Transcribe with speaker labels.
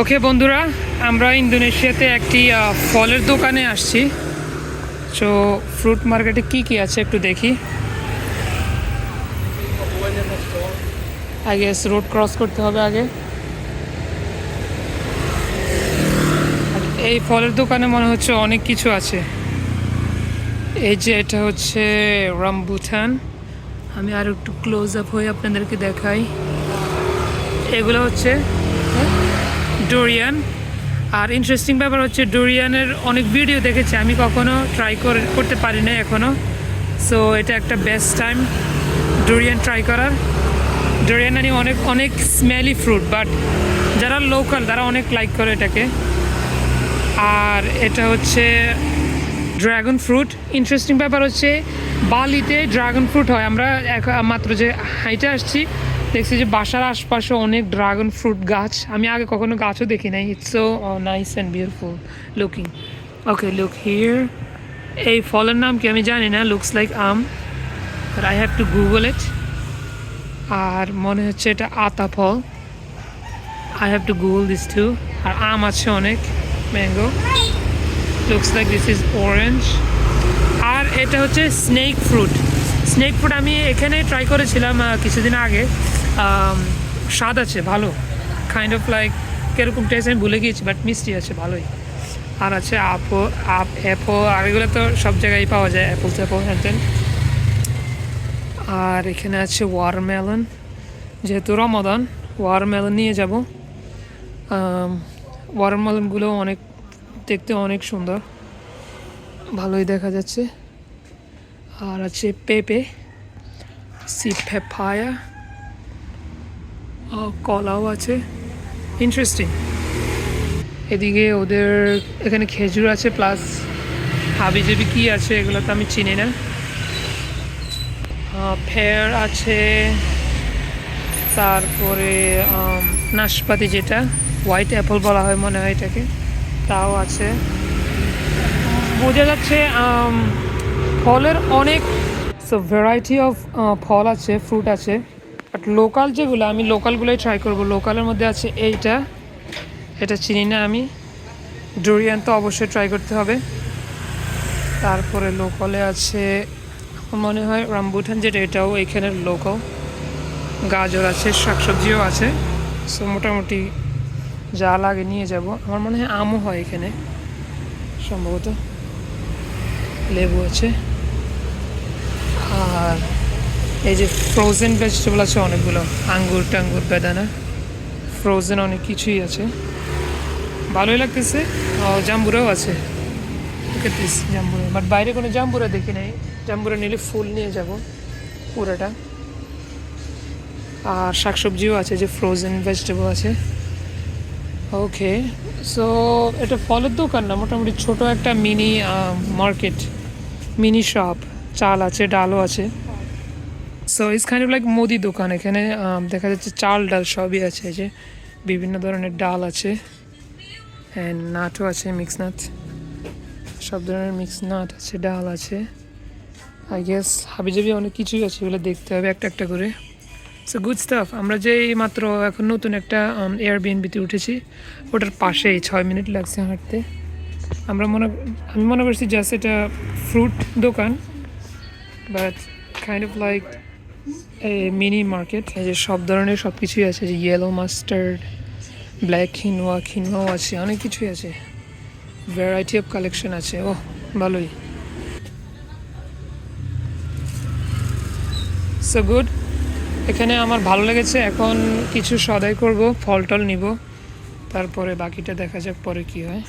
Speaker 1: ওকে বন্ধুরা, আমরা ইন্দোনেশিয়াতে একটি ফলের দোকানে আসছি। তো ফ্রুট মার্কেটে কি কি আছে একটু দেখি। আগে রোড ক্রস করতে হবে আগে। এই ফলের দোকানে মনে হচ্ছে অনেক কিছু আছে। এই যে এটা হচ্ছে রামবুথান আমি আর একটু ক্লোজ আপ হয়ে আপনাদেরকে দেখাই। এগুলো হচ্ছে ডোরিয়ান আর ইন্টারেস্টিং ব্যাপার হচ্ছে ডোরিয়ানের অনেক ভিডিও দেখেছি, আমি কখনো ট্রাই করে, করতে পারি না এখনও সো এটা একটা বেস্ট টাইম ডোরিয়ান ট্রাই করার। ডোরিয়ান আনি অনেক অনেক স্মেলি ফ্রুট বাট যারা লোকাল তারা অনেক লাইক করে এটাকে। আর এটা হচ্ছে ড্রাগন ফ্রুট ইন্টারেস্টিং ব্যাপার হচ্ছে, বালিতে ড্রাগন ফ্রুট হয়। আমরা মাত্র যে হাইটে আসছি দেখছি যে বাসার আশপাশে অনেক ড্রাগন ফ্রুট গাছ। আমি আগে কখনো গাছও দেখি নাই। It's so nice and beautiful looking okay look here এই ফলের নাম কি আমি জানি না। Looks like um I have to Google it আর মনে হচ্ছে এটা আতা ফল। I have to Google this too আর আম আছে অনেক। Mango looks like this is orange আর এটা হচ্ছে স্নেক ফ্রুট স্নেক ফুড আমি এখানে ট্রাই করেছিলাম কিছুদিন আগে। স্বাদ আছে, ভালো। কাইন্ড অফ লাইক কীরকম টেস্ট আমি ভুলে গিয়েছি বাট মিষ্টি আছে, ভালোই। আর আছে আপো, আপ অ্যাপো আর এগুলো তো সব জায়গায় পাওয়া যায় অ্যাপল ট্যাপল হ্যান আর এখানে আছে ওয়াটারমেলন যেহেতু রমাদান ওয়াটারমেলন নিয়ে যাব। ওয়াটারমেলনগুলো অনেক, দেখতে অনেক সুন্দর। ভালোই দেখা যাচ্ছে। আর আছে পেঁপে সি পেপায়া কলাও আছে। ইন্টারেস্টিং এদিকে ওদের এখানে খেজুর আছে প্লাস হাবিজাবি কী আছে এগুলো তো আমি চিনি না। ফেয়ার আছে, তারপরে নাশপাতি যেটা হোয়াইট অ্যাপল বলা হয় মনে হয় এটাকে, তাও আছে। বোঝা যাচ্ছে ফলের অনেক সো ভ্যারাইটি অফ ফল আছে ফ্রুট আছে। বাট লোকাল যেগুলো, আমি লোকালগুলোই ট্রাই করব। লোকালের মধ্যে আছে এইটা, এটা চিনি না আমি। ডোরিয়ান তো অবশ্যই ট্রাই করতে হবে। তারপরে লোকালে আছে মনে হয় রামবুটান যেটা, এটাও এখানের লোকাল গাজর আছে, শাকসবজিও আছে। সো মোটামুটি যা লাগে নিয়ে যাব। আমার মনে হয় আমও হয় এখানে, সম্ভবত। লেবু আছে। আর এই যে ফ্রোজেন ভেজিটেবল আছে অনেকগুলো, আঙ্গুর টাঙ্গুর বেদানা ফ্রোজেন অনেক কিছুই আছে। ভালোই লাগতেছে। জাম্বুরাও আছে। জাম্বুরা। বাট বাইরে কোনো জাম্বুরা দেখি নাই। জাম্বুরা নিলে ফুল নিয়ে যাব পুরোটা। আর শাকসবজিও আছে, যে ফ্রোজেন ভেজিটেবল আছে। ওকে সো এটা ফলের দোকান না? মোটামুটি ছোট একটা মিনি মার্কেট মিনি শপ চাল আছে, ডালও আছে। So is kind of like মুদি দোকান। এখানে দেখা যাচ্ছে চাল, ডাল সবই আছে। যে, বিভিন্ন ধরনের ডাল আছে। অ্যান্ড নাটও আছে মিক্স নাট সব ধরনের মিক্স নাট আছে, ডাল আছে। আই গেস হাবিজাবি অনেক কিছুই আছে, এগুলো দেখতে হবে একটা একটা করে। সো গুড স্টাফ আমরা যে মাত্র এখন নতুন একটা এয়ারবিএনবিতে উঠেছি, ওটার পাশেই, ছয় মিনিট লাগছে হাঁটতে। আমরা মনে, আমি মনে করছি জাস্ট এটা ফ্রুট দোকান but kind of like a mini market এই যে সব ধরনের সব কিছুই আছে, যে ইয়েলো মাস্টার্ড ব্ল্যাক খিনোয়া খিনোয়াও আছে, অনেক কিছুই আছে। ভ্যারাইটি অফ কালেকশন আছে ও ভালোই। সো গুড এখানে আমার ভালো লেগেছে, এখন কিছু সদাই করব ফল টল নিব, তারপরে বাকিটা দেখা যাক পরে কি হয়।